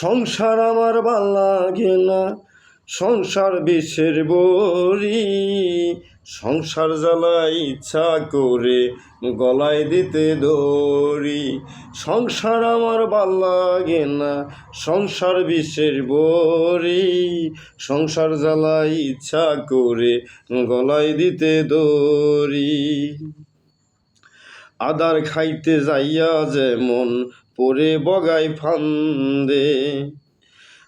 সংসার আমার ভালো লাগে না, সংসার বিষের বড়ি। সংসার জ্বালাই ইচ্ছা করে গলায় দিতে দড়ি। সংসার আমার ভালো লাগে না, সংসার বিষের বড়ি। সংসার জ্বালাই ইচ্ছা করে গলায় দিতে দড়ি। আদার খাইতে যাইয়া যেমন পরে বগাই ফান্দে।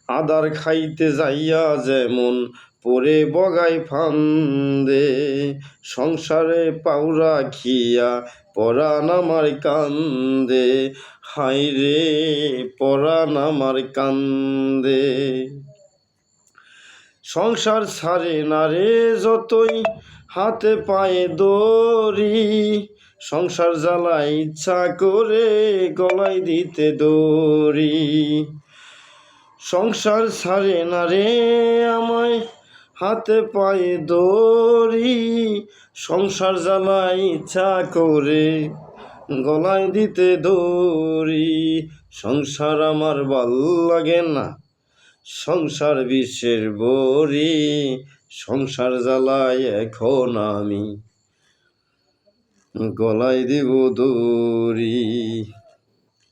আদার খাইতে যাইয়া যেমন পরে বগাই ফান্দে। সংসারে পাউরা খিয়া পরাণ আমার কান্দে। হাই রে পরাণ আমার কান্দে। সংসার ছাড়ে না রে যতই, হাতে পায়ে দড়ি। সংসার জ্বালা ইচ্ছা করে গলায় দিতে দড়ি। সংসার ছাড়ে না রে আমায়, হাতে পায়ে দড়ি। সংসার জ্বালা ইচ্ছা করে গলায় দিতে দড়ি। সংসার আমার ভালো লাগে না, সংসার বিশ্বের বড়ি। সংসার জ্বালায় এখন আমি গলায় দিব দড়ি।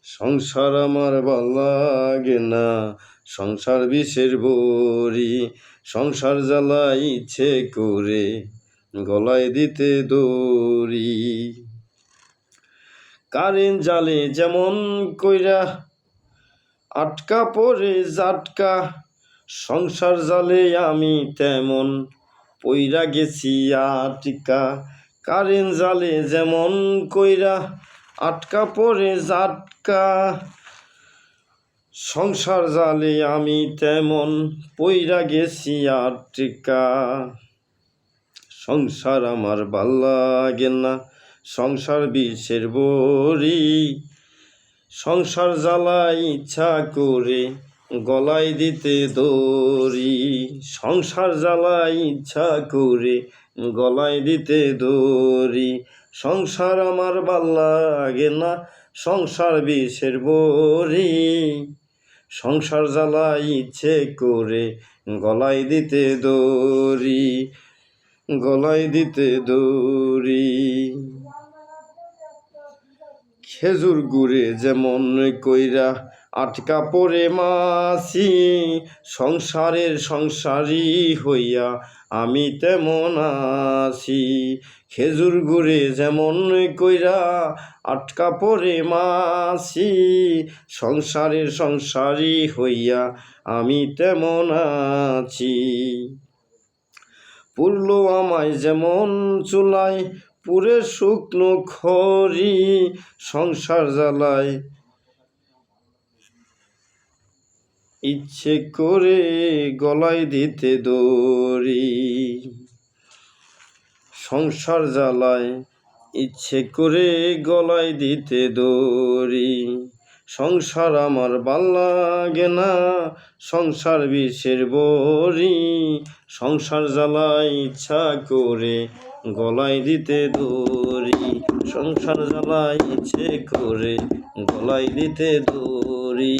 সংসার আমার ভালো লাগে না, সংসার বিষের বড়ি। সংসার জ্বালায় ইচ্ছে করে গলায় দিতে দড়ি। কারেন্ট জালে যেমন কইরা আটকা পড়ে জাটকা, সংসার জালে আমি তেমন পইরা গেছি আটকা। কারেন্ট জালে যেমন কইরা আটকা পড়ে জাটকা। সংসার জালে আমি তেমন পইরা গেছি আটকা সংসার আমার ভালো লাগে না, সংসার বিষের বড়ি। সংসার জ্বালাই ইচ্ছা করে গলায় দিতে দড়ি। সংসার জ্বালাই ইচ্ছা করে গলায় দিতে দৌড়ি সংসার আমার ভালো লাগে না, সংসার বিষের বড়ি সংসার জ্বালা ইচ্ছে করে গলায় দিতে দৌড়ি গলায় দিতে দড়ি খেজুর গুড়ে যেমন কইরা আটকা পড়ে মাসি সংসারের সংসারী হইয়া আমি তেমন আছি। খেজুর গুড়ে যেমন কইরা আটকা পড়ে মাসি সংসারের সংসারী হইয়া আমি তেমন আছি। পুরলো আমায় যেমন চুলায় পুরে শুকনো খড়ি সংসার জ্বালায়। ইচ্ছে করে গলায় দিতে দড়ি। সংসার জ্বালায়, ইচ্ছে করে গলায় দিতে দড়ি। সংসার আমার ভালো লাগে না, সংসার বিষের বড়ি। সংসার জ্বালায় ইচ্ছা করে গলায় দিতে দড়ি সংসার জ্বালাইছে করে। গলায় দিতে দড়ি